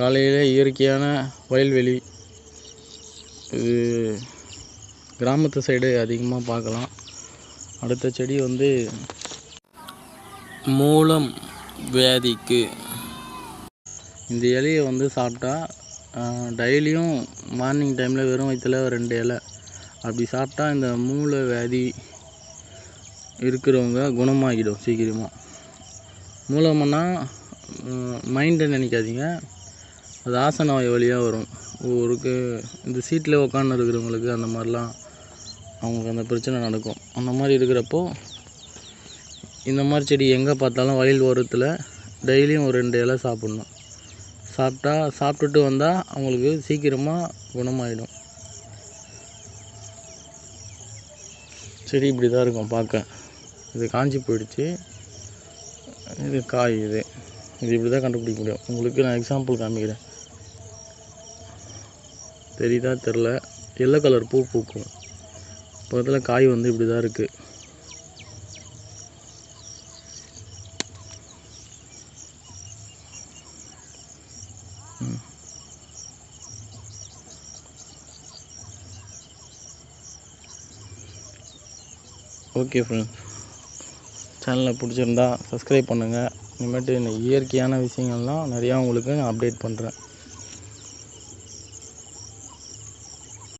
காலையில் இயற்கையான வயல்வெளி. இது கிராமத்து சைடு அதிகமாக பார்க்கலாம். அடுத்த செடி வந்து மூலம் வியாதிக்கு. இந்த இலையை வந்து சாப்பிட்டா டெய்லியும் மார்னிங் டைமில் வெறும் வயிற்றுல ரெண்டு இலை. அப்படி சாப்பிட்டா இந்த மூல வியாதி இருக்கிறவங்க குணமாகிடும் சீக்கிரமாக மூலம்னா மைண்டை நினைக்காதீங்க. அது ஆசனவாய் வழியாக வரும். ஒருக்கு இந்த சீட்டில் உட்காந்து இருக்கிறவங்களுக்கு அந்த மாதிரிலாம் அவங்களுக்கு அந்த பிரச்சனை நடக்கும். அந்த மாதிரி இருக்கிறப்போ இந்த மாதிரி செடி எங்கே பார்த்தாலும் வயல் ஓரத்தில் டெய்லியும் ஒரு ரெண்டு இலை சாப்பிட்ணும். சாப்பிட்டா சாப்பிட்டுட்டு வந்தால் அவங்களுக்கு சீக்கிரமாக குணமாயிடும். செடி இப்படி தான் இருக்கும் பார்க்க. இது காஞ்சி போயிடுச்சு. இது காய் இது. இது இப்படி தான் கண்டுபிடிக்க முடியும். உங்களுக்கு நான் எக்ஸாம்பிள் காமிக்கிறேன். தெரியுதா தெரில. எல்லோ கலர் பூ பூக்கும். பக்கத்தில் காய் வந்து இப்படி தான் இருக்குது ஓகே ஃப்ரெண்ட்ஸ் சேனலை பிடிச்சிருந்தா சப்ஸ்கிரைப் பண்ணுங்கள் இனிமேட்டு இந்த இயற்கையான விஷயங்கள்லாம் நிறையா உங்களுக்கு நான் அப்டேட் பண்ணுறேன்